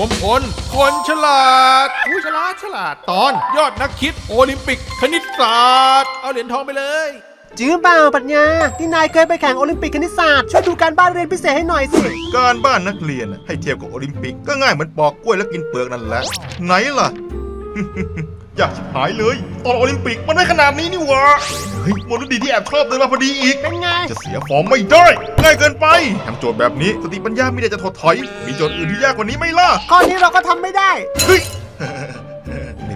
วมพล คนฉลาดผู้ฉลาดฉลาด ตอนยอดนักคิดโอลิมปิกคณิตศาสตร์ เอาเหรียญทองไปเลยจริงหรือเปล่าปัญญา ที่นายเคยไปแข่งโอลิมปิกคณิตศาสตร์ ช่วยดูการบ้านเรียนพิเศษให้หน่อยสิ การบ้านนักเรียนน่ะให้เทียบกับโอลิมปิกก็ง่ายเหมือนปอกกล้วยแล้วกินเปลือกนั่นแหละ ไหนล่ะ อยากชิบหายเลยตอนโอลิมปิกมันไม่ขนาดนี้นี่หวะเฮ้ยมนุษย์ดีที่แอบชอบเดินมาพอดีอีก เป็นไง จะเสียฟอร์มไม่ได้ง่ายเกินไปทำโจทย์แบบนี้สติปัญญาไม่ได้จะถดถอย มีโจทย์อื่นที่ยากกว่านี้ไหมล่ะ ข้อนี้เราก็ทำไม่ได้ เฮ้ยเรียน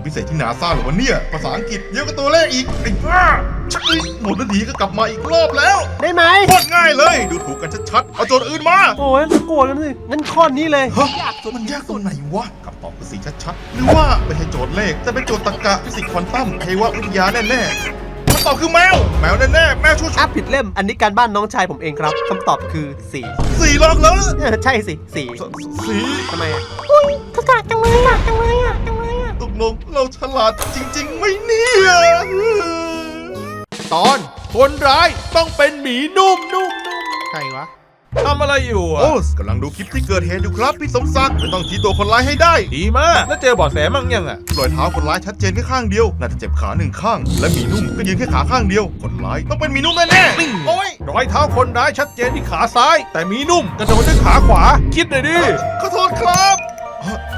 พิเศษที่นาซาเหรอวะเนี่ย ภาษาอังกฤษเยอะกว่าตัวเลขอีก ไอ้บ้าชักเลยหมดนาทีก็กลับมาอีกรอบแล้ว ได้ไหมโคตรง่ายเลย ดูถูกกันชัดๆ เอาโจทย์อื่นมา โอ้ยโกรธกันสิงั้นข้อนี้เลยฮะมันยากตรงไหนวะคำตอบคือสีชัดๆ หรือว่าไม่ใช่โจทย์เลข แต่เป็นโจทย์ตรรกะฟิสิกส์ควอนตัมเทววิทยาแน่ๆคำตอบคือแมว แมวแน่ๆแมวชัวอะผิดเล่ม อันนี้การบ้านน้องชายผมเองครับคำตอบคือสี่ๆสี่หลอกเลยเออใช่สิสี่สีทำไมอะขากาจังเลยอะจังเลยอะจังเลยอะตก ลงเราฉลาดจริงๆไหมเนี่ยตอนคนร้ายต้องเป็นหมีนุ่มนุ่มนุ่มใครวะทำอะไรอยู่อะโอ้กำลังดูคลิปที่เกิดเหตุอยู่ครับพี่สมศักดิ์จะต้องชี้ตัวคนร้ายให้ได้ ดีมากแล้วเจอเบอดแสมั่งยังอะรอยเท้าคนร้ายชัดเจนแค่ข้างเดียว น่าจะเจ็บขาหนึ่งข้าง และหมีนุ่มก็ยืนแค่ขาข้างเดียว คนร้ายต้องเป็นหมีนุ่มแน่ๆโอ้ยรอยเท้าคนร้ายชัดเจนที่ขาซ้าย แต่หมีนุ่มกระโดดด้วยขาขวา คิดหน่อยดิ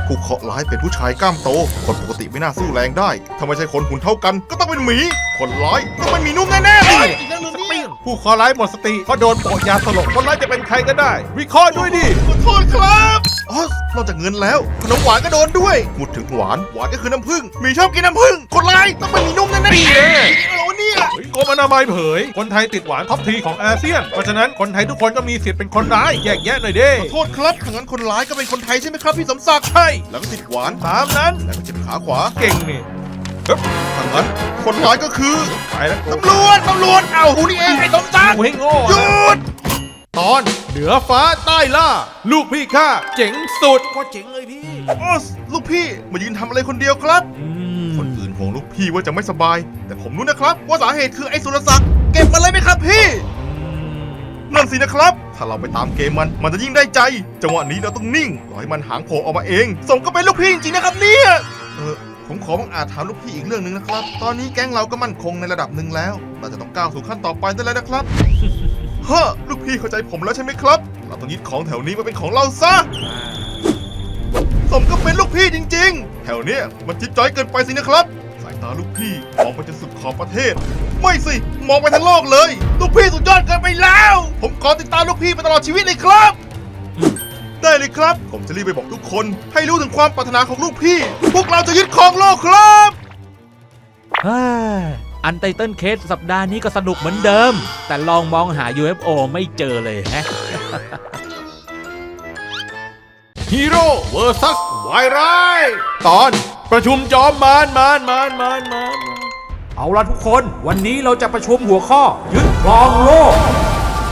ผู้เคราะห์ร้ายเป็นผู้ชายกล้ามโต คนปกติไม่น่าสู้แรงได้ถ้าไม่ใช่คนหุ่นเท่ากัน ก็ต้องเป็นหมี คนร้ายต้องเป็นหมีนุ่มแน่ๆเลยอีกแล้วนึงเนี่ยผู้ขอร้ายหมดสติเพราะโดนโปะยาสลบคนร้ายจะเป็นใครก็ได้ วิเคราะห์ด้วยดิขอโทษครับ อ๋อนอกจากเงินแล้ว ขนมหวานก็โดนด้วยพูดถึงหวาน หวานก็คือน้ำผึ้งหมีชอบกินน้ำผึ้งคนร้ายต้องเป็นหมีนุ่มแน่ๆนี่แน่อะไรวะเนี่ยเฮ้ยกรมอนามัยเผย คนไทยติดหวานท็อปทีของอาเซียน เพราะฉะนั้นคนไทยทุกคนก็มีสิทธิ์เป็นคนร้ายแยกแยะหน่อยดิขอโทษครับถ้างั้นคนร้ายก็เป็นคนไทยใช่ไหมครับพี่สมศักดิ์ใช่แล้วก็ติดหวานตามนั้นแล้วก็เจ็บขาขวาเก่งนี่ถ้างั้นคนร้ายก็คือไปแล้วกูตำรวจตำรวจเอ้ากูนี่เองไอ้สมศักดิ์กูให้โง่หยุด ตอนเหนือฟ้าใต้ล่า ลูกพี่ข้าเจ๋งสุด ก็เจ๋งเลยพี่ออสลูกพี่มายืนทำอะไรคนเดียวครับ คนอื่นห่วงลูกพี่ว่าจะไม่สบาย แต่ผมรู้นะครับ ว่าสาเหตุคือไอ้สุรศักดิ์เก็บมันเลยไหมครับพี่นั่นสินะครับ ถ้าเราไปตามเกมมันมันจะยิ่งได้ใจ จังหวะนี้เราต้องนิ่งรอให้มันหางโผล่ออกมาเองสมก็เป็นลูกพี่จริงๆนะครับเนี่ยเออผมขอบังอาจถามลูกพี่อีกเรื่องหนึ่งนะครับ ตอนนี้แก๊งเราก็มั่นคงในระดับหนึ่งแล้ว เราจะต้องก้าวสู่ขั้นต่อไปได้แล้วนะครับเฮ้อลูกพี่เข้าใจผมแล้วใช่ไหมครับ เราต้องยึดของแถวนี้มาเป็นของเราซะ สมก็เป็นลูกพี่จริง ๆ แถวเนี้ยมันจิ๊บจ้อยเกินไปสินะครับ สายตาลูกพี่มองไปจนสุดขอบประเทศ ไม่สิ มองไปทั้งโลกเลย ลูกพี่สุดยอดเกินไปแล้ว ผมขอติดตามลูกพี่ไปตลอดชีวิตเลยครับ ได้เลยครับ ผมจะรีบไปบอกทุกคน ให้รู้ถึงความปรารถนาของลูกพี่ พวกเราจะยึดครองโลกครับ อันไตเติลเคสสัปดาห์นี้ก็สนุกเหมือนเดิม แต่ลองมองหา UFO ไม่เจอเลยฮะฮีโร่เวอร์ซัสวายร้ายตอนประชุมจอมมารมารมารมารมารเอาละทุกคน วันนี้เราจะประชุมหัวข้อ ยึดครองโลก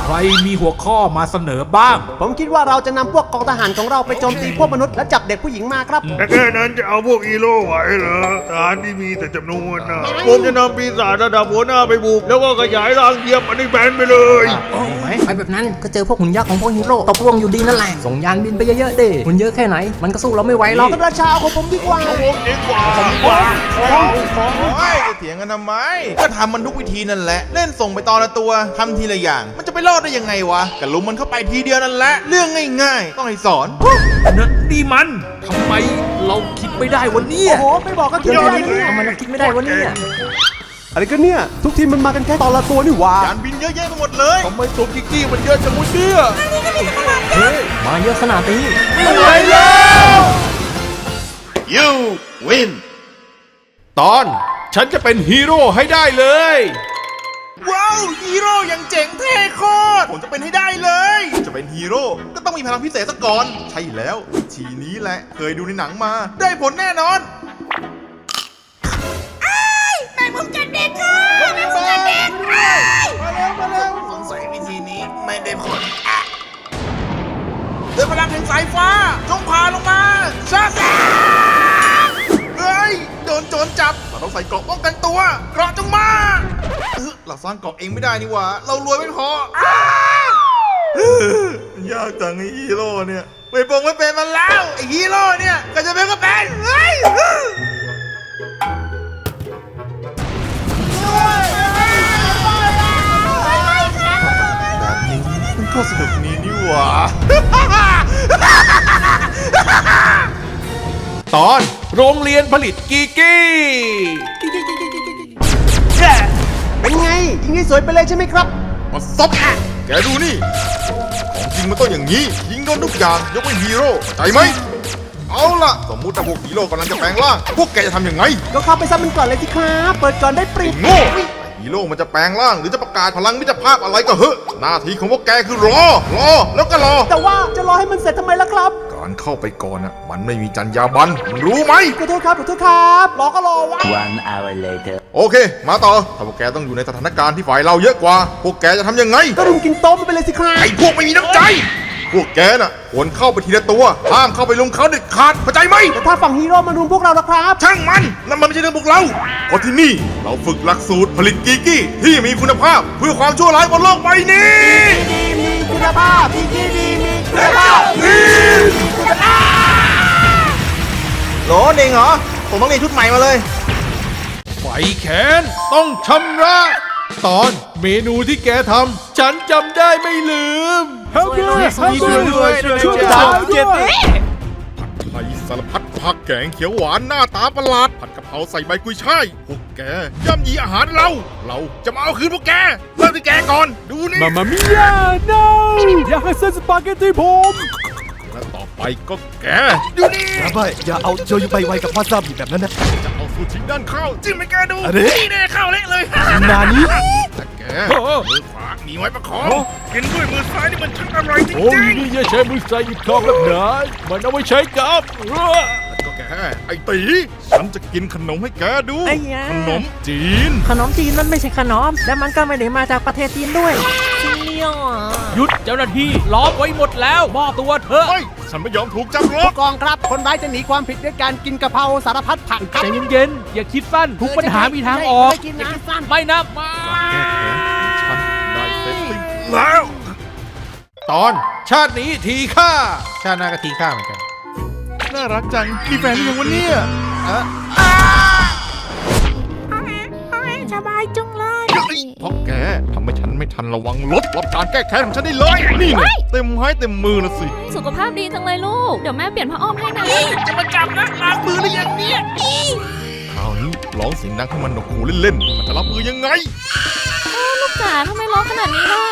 ใครมีหัวข้อมาเสนอบ้าง ผมคิดว่าเราจะนำพวกกองทหารของเราไปโจมตีพวกมนุษย์และจับเด็กผู้หญิงมาครับแต่แค่นั้นจะเอาพวกฮีโร่ไหวเหรอทหารที่มีแต่จำนวนนะผมจะนำปีศาจระดับหัวหน้าไปบุก แล้วก็ขยายรังเหยียบอันนี้แบนไปเลยไปแบบนั้นก็เจอพวกหุ่นยักษ์ของพวกฮีโร่ตบรวงอยู่ดีนั่นแหละ ส่งยานบินไปเยอะๆดิหุ่นเยอะแค่ไหน มันก็สู้เราไม่ไหวหรอกพระราชาของผมดีกว่าโอ้ยจะเถียงกันทำไม ก็ทำมันทุกวิธีนั่นแหละ เล่นส่งไปตอนละตัวทำทีละอย่าง มันจะไปรอดได้ยังไงวะก็ลุมมันเข้าไปทีเดียวนั่นแหละ เรื่องง่ายๆ ต้องให้สอนนั่นดีมันทำไมเราคิดไม่ได้วันนี้โอ้โหไม่บอกก็คิดเดี๋ยวได้นี้เนี่ยทำไมเราคิดไม่ได้วะเนี่ยอะไรกันเนี่ย ทุกทีมมันมากันแค่ตอนละตัวนี่หว่ายานบินเยอะแยะไปหมดเลยทำไมตัวกิกกี้มันเยอะจังวะเนี่ยมาเยอะขนาดนี้อะไรแล้ว you win ตอนฉันจะเป็นฮีโร่ให้ได้เลย ว้าวฮีโร่อย่างเจ๋งเท่โค ฮีโร่ก็ต้องมีพลังพิเศษซะก่อน ใช่แล้ว ทีนี้แหละเคยดูในหนังมา ได้ผลแน่นอนแม่ผมจัดเด็กค่ะแม่ผมจัดเด็กอ้ายมาแล้วมาแล้วสงสัยวิธีนี้ไม่ได้ผลอะเดินพลังแห่งสายฟ้าจงพาลงมาชาซาเฮ้ยโดนโจรจับเราต้องใส่เกราะป้องกันตัวเกราะจงมาเอ้อเราสร้างเกราะเองไม่ได้นี่หว่า เรารวยไม่พออ้าเอ้อ ยากจังไอ้ฮีโร่เนี่ยไม่ปงไม่เป็นมันแล้วไอ้ฮีโร่เนี่ยก็จะเป็นก็เป็นเฮ้ยแบบนี้มันก็สนุกนี้นี่หว่าตอนโรงเรียนผลิตกีกี้เป็นไงยิงให้สวยไปเลยใช่ไหมครับ มาซับแกดูนี่ ของจริงมันต้องอย่างนี้ ยิงโดนทุกอย่างยกเว้นฮีโร่เข้าใจไหม เอาล่ะ สมมุติถ้าพวกฮีโร่กำลังจะแปลงร่าง พวกแกจะทำยังไง ก็เข้าไปซับมันก่อนเลยสิครับ เปิดก่อนได้เปรียบโง่ ฮีโร่มันจะแปลงร่างหรือจะประกาศพลังมิตรภาพอะไรก็เหอะหน้าที่ของพวกแกคือรอ รอ แล้วก็รอ แต่ว่าจะรอให้มันเสร็จทำไมล่ะครับ การเข้าไปก่อนน่ะมันไม่มีจรรยาบรรณมึงรู้ไหม ขอโทษครับขอโทษครับรอก็รอวะ One hour later. โอเค มาต่อ ถ้าพวกแกต้องอยู่ในสถานการณ์ที่ฝ่ายเราเยอะกว่า พวกแกจะทำยังไง ก็รุมกินโต๊ะมันไปเลยสิครับ ไอ้พวกไม่มีน้ำใจ พวกแกน่ะควรเข้าไปทีละตัวห้ามเข้าไปลุมเขาเด็ดขาดเข้าใจไหมแต่ถ้าฝั่งฮีโร่มารุมพวกเราละครับ ช่างมันนั่นมันไม่ใช่เรื่องพวกเราเพราะที่นี่เราฝึกหลักสูตรผลิตกีกี้ที่มีคุณภาพเพื่อความชั่วร้ายบนโลกใบนี้ดีมีคุณภาพดีดีดีมีคุณภาพโหลเองเหรอผมต้องเรียนชุดใหม่มาเลยไฟแขนต้องชำระ ตอนเมนูที่แกทำฉันจำได้ไม่ลืม ช่วยด้วยช่วยด้วยจัดเก็บไทยสารพัดผักแกงเขียวหวานหน้าตาประหลาด ผัดกะเพราใส่ใบกุยช่ายพวกแกย่ำยีอาหารเรา เราจะมาเอาคืนพวกแกเริ่มที่แกก่อนดูนี่มามามิยา no อยากให้เส้นสปาเกตตีผมและต่อไปก็แกดูนี่ไม่อย่าเอาโชยุไปไวกับวาซาบิแบบนั้นนะจะเอาสูตรทิ้งด้านข้าวจิ้มให้แกดูอะไรนี่แน่ข้าวเละเลยนานี้แต่แกมือขวามี ไว้ประคองกินด้วยมือซ้ายนี่มันช่างอร่อยจริงโอ้ยๆนี่อย่าใช้มือใส่หยิบทองแบบนั้นมันเอาไว้ใช้กับเออก็แกไอ้ตีฉันจะกินขนมให้แกดู ไอ้ยา ขนมจีน ขนมจีนนั่นไม่ใช่ขนม และมันก็ไม่ได้มาจากประเทศจีนด้วยจริงเนี่ยหยุดเจ้าหน้าที่ล้อมไว้หมดแล้วมอบตัวเถอะไม่ฉันไม่ยอมถูกจับหรอกกองครับ คนร้ายจะหนีความผิดด้วยการกินกะเพราสารพัดผักครับใจเย็นๆอย่าคิดสั้นทุกปัญหามีทางออก ไม่กินนะสั้น ไม่นะมา แก้ แล้ว ตอนชาตินี้ทีฆ่า ชาติหน้าก็ทีฆ่าเหมือนกัน น่ารักจัง มีแฟนหรือยังวะเนี่ยสบายจุงเลยเพราะแกทำให้ฉันไม่ทันระวังรถรับการแก้แค้นของฉันได้เลย นี่ไงเต็มไม้เต็มมือละสิ สุขภาพดีจังเลยลูก เดี๋ยวแม่เปลี่ยนผ้าอ้อมให้นะจะมาจับนะล้างมือหรือยังเนี่ยคราวนี้ร้องเสียงดังให้มันหนวกหูเล่นๆ มันจะรับมือยังไงลูก จ๋าทำไมร้องขนาดนี้ล่ะ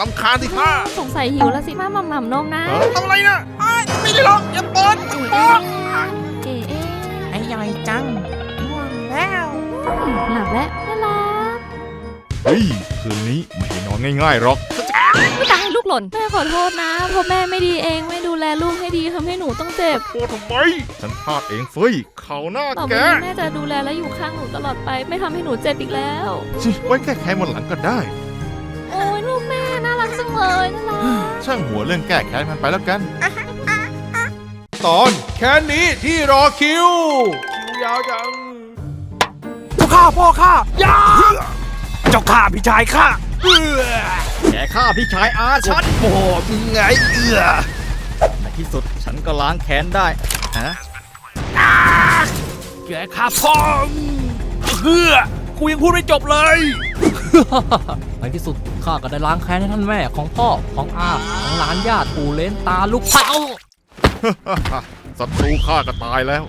ลำคาญสิท่าสงสัยหิวแล้วสิมาหม่ำหม่ำนมนะเออทำอะไรนะอ้ายไม่ได้หรอกอย่าเปิดอย่าเปิดเอ๊ะเอ๊ะไอ้ย่อยจังง่วงแล้วอืมหลับแล้วน่ารักเฮ้ย คืนนี้ไม่ให้นอนง่ายๆหรอก ไม่ตายลู กหล่น แม่ขอโทษนะเพราะแม่ไม่ดีเองไม่ดูแลลูกให้ดีทำให้หนูต้องเจ็บ โทษทำไม ฉันพลาดเองเฟ้ย เขาหน้าต่อไปแกนี้แม่จะดูแลและอยู่ข้างหนูตลอดไป ไม่ทำให้หนูเจ็บอีกแล้ว ชิไว้แก้แค้นวันหลังก็ได้ โอ้ยลูกแม่น่ารักจังเลยน่ารัก ช่างหัวเรื่องแก้แค้นมันไปแล้วกัน ตอนแค่นี้ที่รอคิว คิวยาวจัง เจ้าข้าพ่อข้าอย่าเจ้าข้าพี่ชายข้า เอื้อแกฆ่าพี่ชายอาฉันโอ้มึงไงเอื้อในที่สุดฉันก็ล้างแค้นได้ฮะแกข้าพ่อเฮือกูยังพูดไม่จบเลย ในที่สุดข้าก็ได้ล้างแค้นให้ท่านแม่ของพ่อของอาของหลานญาติปู่เลนตาลูกเต้าศัตรูข้าก็ตายแล้ว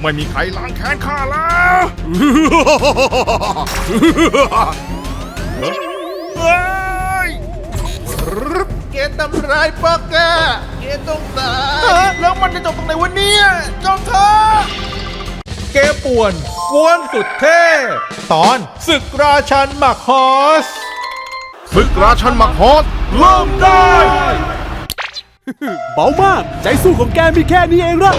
ไม่มีใครล้างแค้นข้าแล้ว เฮ้ยเกตทำร้ายปากแกเกตต้องตายแล้วมันจะจบตรงไหนวะเนี่ยจอมเธอเกป่วนกวนสุดเท่ตอนศึกราชันหมักฮอสศึกราชันมักฮอสเริ่มได้ เบามาก ใจสู้ของแกมีแค่นี้เองละ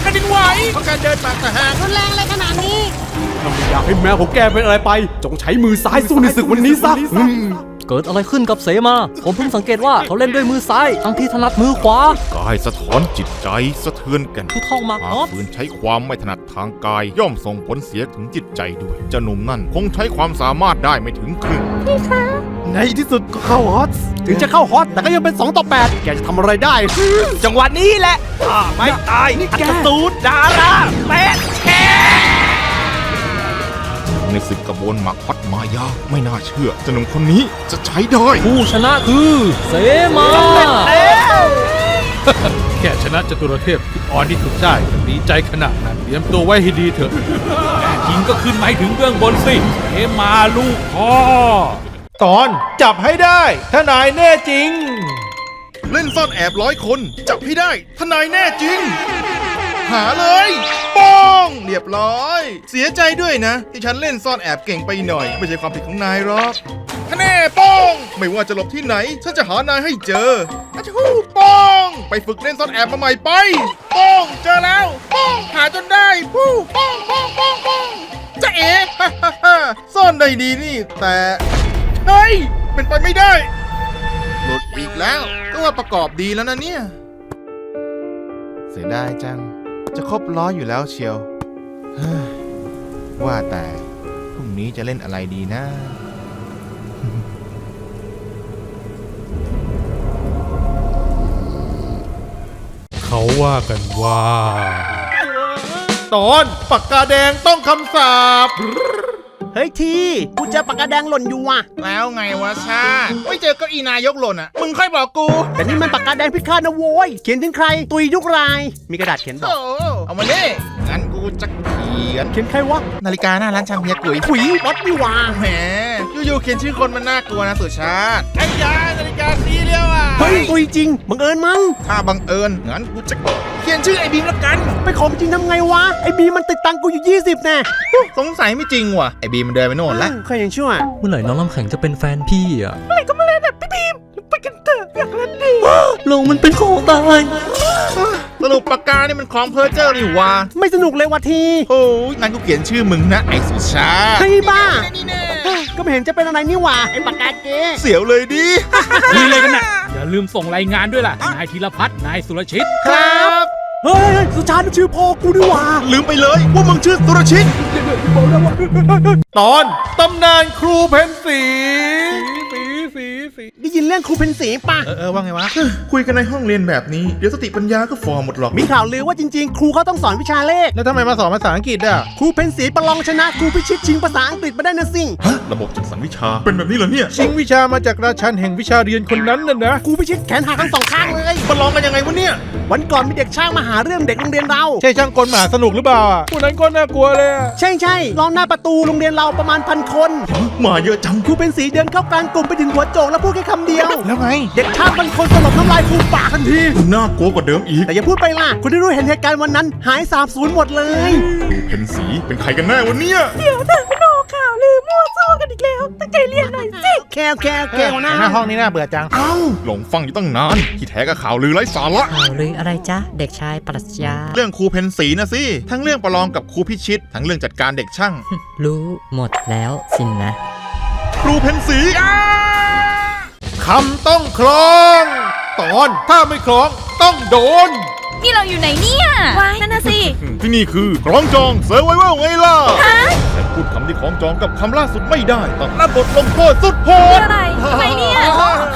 แผ่นดินไหวเพราะการเดินมาทหารรุนแรงเลยขนาดนี้ถ้าไม่อยากให้แมวของแกเป็นอะไรไป จงใช้มือซ้ายสู้ในศึกวันนี้ซะอืมเกิดอะไรขึ้นกับเสมา ผมเพิ่งสังเกตว่าเขาเล่นด้วยมือซ้าย ทั้งที่ถนัดมือขวา กายสะท้อนจิตใจสะเทือนกันผู้ท่องมากฮหาอฝืนใช้ความไม่ถนัดทางกาย ย่อมส่งผลเสียถึงจิตใจด้วยเจ้าหนุ่มนั่นคงใช้ความสามารถได้ไม่ถึงครึ่ง พี่คะ ในที่สุดก็เข้าฮอตถึงจะเข้าฮอตแต่ก็ยังเป็น 2 ต่อ 8 แกจะทำอะไรได้ จังหวะนี้แหละอ่าไม่ตายนี่แกสูตรดาราแมนในศึกกระบวนหมักพัดมายาไม่น่าเชื่อเจ้าหนุ่มคนนี้จะใช้ได้ ผู้ชนะคือเสมาแล้วค่ชนะจตุรเทพที่อ่อนที่สุดได้จะดีใจขนาดนั้นเตรียมตัวไว้ให้ดีเถอะจริงก็ขึ้นไปถึงเบื้องบนสิเอมาลูกพ่อ ตอนจับให้ได้ถ้านายแน่จริง เล่นซ่อนแอบร้อยคน จับให้ได้ ทนายแน่จริง หาเลยป้องเรียบร้อย เสียใจด้วยนะ ที่ฉันเล่นซ่อนแอบเก่งไปหน่อย ไม่ใช่ความผิดของนายหรอกคะแน่ป้อง ไม่ว่าจะหลบที่ไหน ฉันจะหานายให้เจออาชูป้อง ไปฝึกเล่นซ่อนแอบมาใหม่ไปป้องเจอแล้วป้องหาจนได้ผู้ป้องป้องป้องป้องจะเอ๋ฮ่าฮ่าฮ่าซ่อนได้ดีนี่แต่ เฮ้ย เป็นไปไม่ได้ หลุดอีกแล้วก็ว่าประกอบดีแล้วนะเนี่ย เสียดายจัง จะครบร้อยอยู่แล้วเชียวเฮ้ยว่าแต่พรุ่งนี้จะเล่นอะไรดีนะ เขาว่ากันว่า ตอนปากกาแดงต้องคำสาป เฮ้ยทีกูเจอปากกาแดงหล่นอยู่ว่ะแล้วไงวะชาติไม่เจอเก้าอี้นายกหล่นอะ มึงค่อยบอกกูแต่นี่มันปากกาแดงพิฆาตนะโว้ยเขียนถึงใคร ตุยทุกราย มีกระดาษเขียนบอโอ้กเอามาเนี่งั้นกู จะเขียนเขียนใครวะ นาฬิกาหน้าร้านช่างเพียกุยขุยวัดนี่หว่าแหมอยู่ๆเขียนชื่อคนมันน่ากลัวนะสุชาติไอ้ยานาฬิกาสีเรียวอะเฮ้ยตุยจริงบังเอิญมั้งถ้าบังเอิญงั้นกูจะเขียนชื่อไอ้บีมละกันไปขอจริงทำไงวะไอ้บีมันติดตังค์กูอยู่ 20แน่สงสัยไม่จริงว่ะไอ้บีมมันเดินไปโน่นแล้วเคยยังชั่วเมื่อไหร่น้องน้ำแข็งจะเป็นแฟนพี่อะไปกันเถอะอยากเล่นดิลงมันเป็นของตาย สรุปปากกานี่มันของเพอร์เจอร์นี่หว่าไม่สนุกเลยวะทีโอ้ยงั้นกูเขียนชื่อมึงนะไอ้สุชาติเฮ้ยบ้า ก็ไม่เห็นจะเป็นอะไรนี่หว่าไอ้ปากกาเก๊เสียวเลยดิ คุยเลยกันน่ะ อย่าลืมส่งรายงานด้วยล่ะ นายธีรพัฒน์นายสุรชิต ครับเฮ้ยเฮ้ยสุชาติชื่อพ่อกูดีหว่าลืมไปเลยว่ามึงชื่อสุรชิต ตอนตำนานครูเพนสีสีสีสีได้ยิน เรื่องครูเพนสีป่ะเออเออว่าไงวะ คุยกันในห้องเรียนแบบนี้ เดี๋ยวสติปัญญาก็ฟอร์หมดหรอก มีข่าวลือว่าจริงๆ ครูเขาต้องสอนวิชาเลข แล้วทำไมมาสอนภาษาอังกฤษอะ ครูเพนสีประลองชนะครูพิชิตชิงภาษาอังกฤษมาได้นะสิฮะระบบจัดสรรวิชา เป็นแบบนี้เหรอเนี่ย ชิงวิชามาจากราชันแห่งวิชาเรียนคนนั้นน่ะนะ ครูพิชิตแขนหักทั้งสองข้างเลยมาลองกันยังไงวะเนี่ย วันก่อนมีเด็กช่างมาหาเรื่องเด็กโรงเรียนเรา ใช่ช่างกลมหาสนุกหรือเปล่าอะผู้นั้นก็น่ากลัวเลยอะใช่ใช่ลองหน้าประตูโรงเรียนเราประมาณพันคน มาเยอะจัง ครูเป็นสีเดินเข้ากลางกลุ่มไปถึงหัวโจกแล้วพูดแค่คำเดียวแล้วไง เด็กช่างพันคนสลบน้ำลายฟูมปากทันที น่ากลัวกว่าเดิมอีกแต่อย่าพูดไปล่ะคนที่รู้เห็นเหตุการณ์วันนั้นหายสาบสูญหมดเลย ดูเพนสีเป็นใครกันแน่วะเนี่ยแค่แค่แค่นะหน้าห้องนี้น่าเบื่อจัง เอ้าหลงฟังอยู่ตั้งนาน ที่แท้ก็ข่าวลือไร้สาระ ข่าวลืออะไรจ๊ะ เด็กชายปรัชญา เรื่องครูเพนสีนะสิ ทั้งเรื่องประลองกับครูพิชิต ทั้งเรื่องจัดการเด็กช่าง รู้หมดแล้วสินนะ ครูเพนสี คำต้องคล้อง ตอนถ้าไม่คล้องต้องโดน นี่เราอยู่ไหนเนี่ยว้ายนั่นน่ะสิที่นี่คือคล้องจองเซอร์ไวเวลไงล่ะแต่พูดคำที่คล้องจองกับคำล่าสุดไม่ได้ต้องรับบทลงโทษสุดโหดอะไรทำไมเนี่ย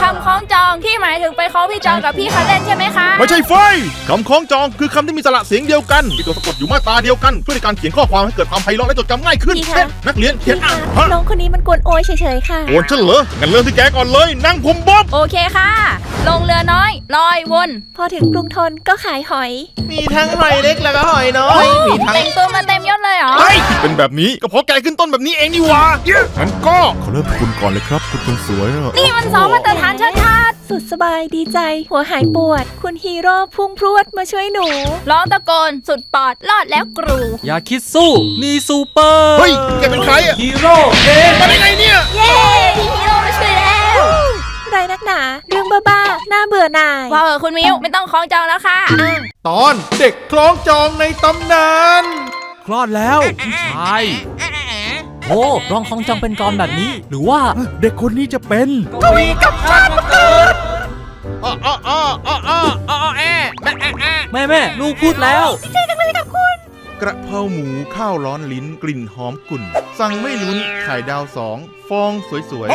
คำคล้องจองที่หมายถึงไปคล้องพี่จองกับพี่คันเล่นใช่ไหมคะไม่ใช่ไฟคำคล้องจองคือคำที่มีสระเสียงเดียวกันมีตัวสะกดอยู่มาตราเดียวกันเพื่อในการเขียนข้อความให้เกิดความไพเราะและจดจำง่ายขึ้นพี่คะเช่นนักเรียนเขียนอ่านฮะน้องคนนี้มันกวนโอยเฉยๆค่ะโอนฉันเหรองั้นเริ่มที่แกก่อนเลยนั่งผมบ๊อบโอเคค่ะ ลงเรือน้อยลอยวน พอถึงกรุงทนก็ขายหอย มีทั้งหอยเล็กแล้วก็หอยน้อย มีทั้งแต่งตัวมาเต็มยศเลยเหรอ เฮ้ยเป็นแบบนี้ก็เพราะแกขึ้นต้นแบบนี้เองนี่หวะงั้นก็เขาเริ่มคุณก่อนเลยครับ คุณคนสวยอะนี่มันซ้อมมาตรฐานชัดๆสุดสบายดีใจ หัวหายปวด คุณฮีโร่พุ่งพรวดมาช่วยหนูร้องตะโกนสุดปอดรอดแล้วกรู อย่าคิดสู้นี่ซูเปอร์เฮ้ยแกเป็นใครอะฮีโร่เองมาได้ไงเนี่ย เย้พี่ฮีโร่มาช่วยแล้วไรนักหนา เรื่องบ้าๆ น่าเบื่อหน่ายว่าเออคุณมิวไม่ต้องคล้องจองแล้วค่ะ ตอนเด็กคล้องจองในตำนาน คลอดแล้วพี่ชายโอ้ร้องของจองเป็นกรแบบนี้ หรือว่าเด็กคนนี้จะเป็นอ้ออ้ออ้ออ้ออ้ออ้อแอแม่แอะแอะแม่แม่ลูกพูดแล้วกระเพราหมูข้าวร้อนลิ้นกลิ่นหอมกุ่น สั่งไม่ลุ้นไข่ดาวสองฟองสวย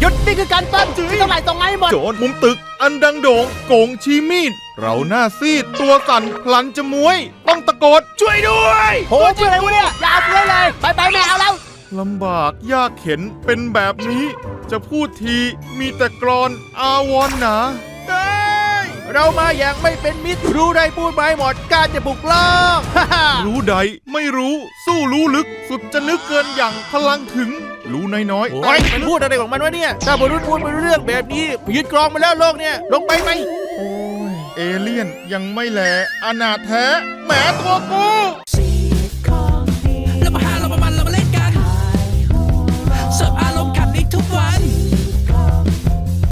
หยุดนี่คือการต้นเท่าไหร่ต้องไงหมดๆโจรมุมตึก อันดังโด่งโกงชีมีด เราหน้าซีดตัวสั่นพลันจะมวย ต้องตะโกนช่วยด้วยโหเพื่ออะไรวะเนี่ยอย่าเอาเพื่อเลย ไปไปไม่เอาแล้วลำบากยากเข็นเป็นแบบนี้ จะพูดทีมีแต่กรอนอาวรณ์หนาได้เรามาอย่างไม่เป็นมิตรรู้ได้พูดไม่หมดการจะบุกโลกรู้ใดไม่รู้สู้รู้ลึกสุดจะนึกเกินอย่างพลังถึง รู้น้อยๆโอ้ยมันพูดอะไรของมันวะเนี่ยถ้าบรุษพูดเป็นเรื่องแบบนี้ยึดกรองมาแล้วโลกเนี่ย ลงไปไหมเอเลี่ยนยังไม่แหลอนาถแท้แหมตัวกู